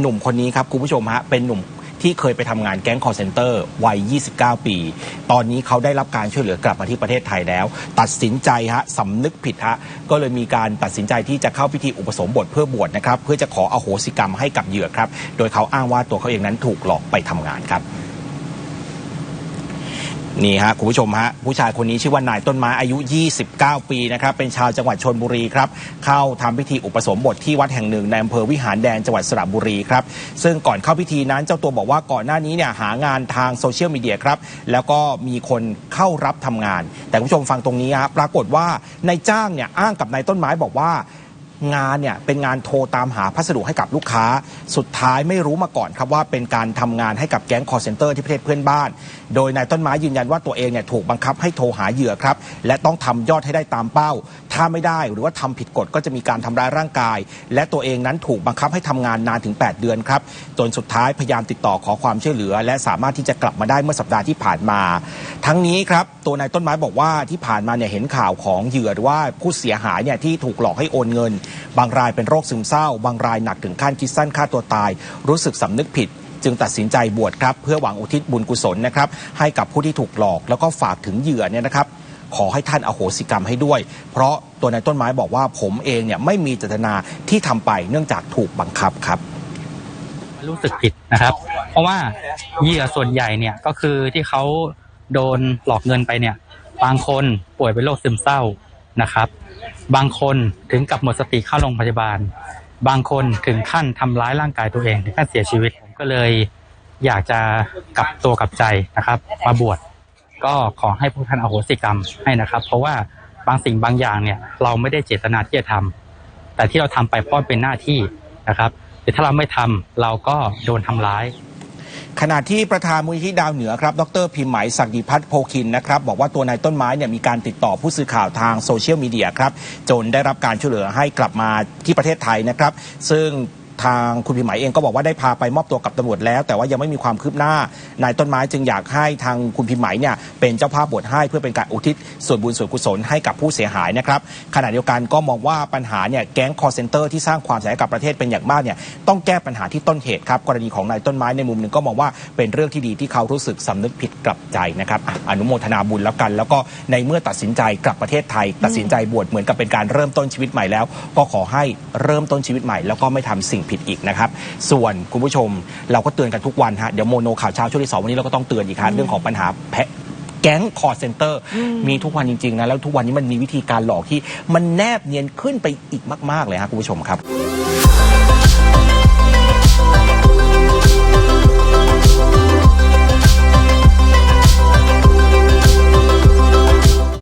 หนุ่มคนนี้ครับคุณผู้ชมฮะเป็นหนุ่มที่เคยไปทำงานแก๊งคอร์เซนเตอร์วัย 29 ปี ตอนนี้เขาได้รับการช่วยเหลือกลับมาที่ประเทศไทยแล้ว ตัดสินใจฮะสำนึกผิดฮะก็เลยมีการตัดสินใจที่จะเข้าพิธีอุปสมบทเพื่อบวชนะครับ เพื่อจะขออโหสิกรรมให้กับเหยื่อครับ โดยเขาอ้างว่าตัวเขาเองนั้นถูกหลอกไปทำงานครับ นี่ฮะคุณผู้ชมฮะผู้ชายคนนี้ชื่อว่านายต้นไม้อายุ 29 ปีนะครับเป็นชาวจังหวัดชนบุรีครับเข้าทำพิธีอุปสมบทที่วัดแห่งหนึ่งในอำเภอวิหารแดงจังหวัดสระบุรีครับซึ่งก่อนเข้าพิธีนั้นเจ้าตัวบอกว่าก่อนหน้านี้เนี่ยหางานทางโซเชียลมีเดียครับแล้วก็มีคนเข้ารับทำงาน แต่คุณผู้ชมฟังตรงนี้ฮะปรากฏว่านายจ้างเนี่ยอ้างกับนายต้นไม้บอกว่า งานเนี่ยเป็นงานโทรตามหาพัสดุให้กับลูกค้า สุดท้ายไม่รู้มาก่อนครับว่าเป็นการทำงานให้กับแก๊งคอร์เซนเตอร์ที่ประเทศเพื่อนบ้าน โดยนายต้นไม้ยืนยันว่าตัวเองเนี่ยถูกบังคับให้โทรหาเหยื่อครับ และต้องทำยอดให้ได้ตามเป้า ถ้าไม่ได้หรือว่าทำผิดกฎก็จะมีการทำร้ายร่างกาย และตัวเองนั้นถูกบังคับให้ทำงานนานถึง 8 เดือนครับจนสุดท้ายพยายามติดต่อขอความช่วยเหลือ และสามารถที่จะกลับมาได้เมื่อสัปดาห์ที่ผ่านมา ทั้งนี้ครับตัวนายต้นไม้บอกว่าที่ผ่านมาเนี่ยเห็นข่าวของเหยื่อหรือว่าผู้เสียหายเนี่ยที่ถูกหลอกให้โอนเงินบางรายเป็นโรคซึมเศร้า บางรายหนักถึงขั้นคิดสั้นฆ่าตัวตาย รู้สึกสำนึกผิดจึงตัดสินใจบวชครับเพื่อหวังอุทิศบุญกุศลนะครับให้กับผู้ที่ถูกหลอกแล้วก็ฝากถึงเหยื่อเนี่ยนะครับ ขอให้ท่านอโหสิกรรมให้ด้วย เพราะตัวนายต้นไม้บอกว่าผมเองเนี่ยไม่มีเจตนาที่ทำไปเนื่องจากถูกบังคับครับ รู้สึกผิดนะครับ เพราะว่าเหยื่อส่วนใหญ่เนี่ยก็คือที่เขาโดนหลอกเงินไปเนี่ย บางคนป่วยเป็นโรคซึมเศร้า นะครับ บางคนถึงกับหมดสติเข้าโรงพยาบาล บางคนถึงขั้นทำร้ายร่างกายตัวเองถึงขั้นเสียชีวิตผมก็เลยอยากจะกลับตัวกลับใจนะครับ มาบวชก็ขอให้พวกท่านอโหสิกรรมให้นะครับ เพราะว่าบางสิ่งบางอย่างเนี่ย เราไม่ได้เจตนาที่จะทำแต่ที่เราทำไปเพราะเป็นหน้าที่นะครับแต่ถ้าเราไม่ทำเราก็โดนทำร้าย ขณะที่ประธานมูลนิธิดาวเหนือครับ ดรพิมพ์ไหมศักดิพัฒน์โพคินนะครับ บอกว่าตัวนายต้นไม้เนี่ยมีการติดต่อผู้สื่อข่าวทางโซเชียลมีเดียครับ จนได้รับการช่วยเหลือให้กลับมาที่ประเทศไทยนะครับ ซึ่ง ทางคุณพิมพ์ไหมเองก็บอกว่าได้พาไปมอบตัวกับตำรวจแล้ว แต่ว่ายังไม่มีความคืบหน้านายต้นไม้จึงอยากให้ทางคุณพิมพ์ไหมเนี่ยเป็นเจ้าภาพบวชให้เพื่อเป็นการอุทิศส่วนบุญส่วนกุศลให้กับผู้เสียหายนะครับขณะเดียวกันก็มองว่าปัญหาเนี่ยแก๊งคอร์เซนเตอร์ที่สร้างความเสียหายกับประเทศเป็นอย่างมากเนี่ยต้องแก้ปัญหาที่ต้นเหตุครับกรณีของนายต้นไม้ในมุมหนึ่งก็มองว่าเป็นเรื่องที่ดีที่เขารู้สึกสำนึกผิดกลับใจนะครับอนุโมทนาบุญแล้วกัน แล้วก็ในเมื่อตัดสินใจกลับประเทศไทย ตัดสินใจบวชเหมือนกับเป็นการเริ่มต้นชีวิตใหม่แล้ว ก็ขอให้เริ่มต้นชีวิตใหม่แล้วก็ไม่ทำสิ่งผิดอีกนะครับ ส่วนคุณผู้ชมเราก็เตือนกันทุกวันฮะเดี๋ยวโมโนข่าวเช้าช่วงที่สองวันนี้เราก็ต้องเตือนอีกครับเรื่องของปัญหาแพะแก๊งคอร์เซนเตอร์มีทุกวันจริง ๆ นะ แล้วทุกวันนี้มันมีวิธีการหลอกที่มันแนบเนียนขึ้นไปอีกมาก ๆ เลยครับคุณผู้ชมครับ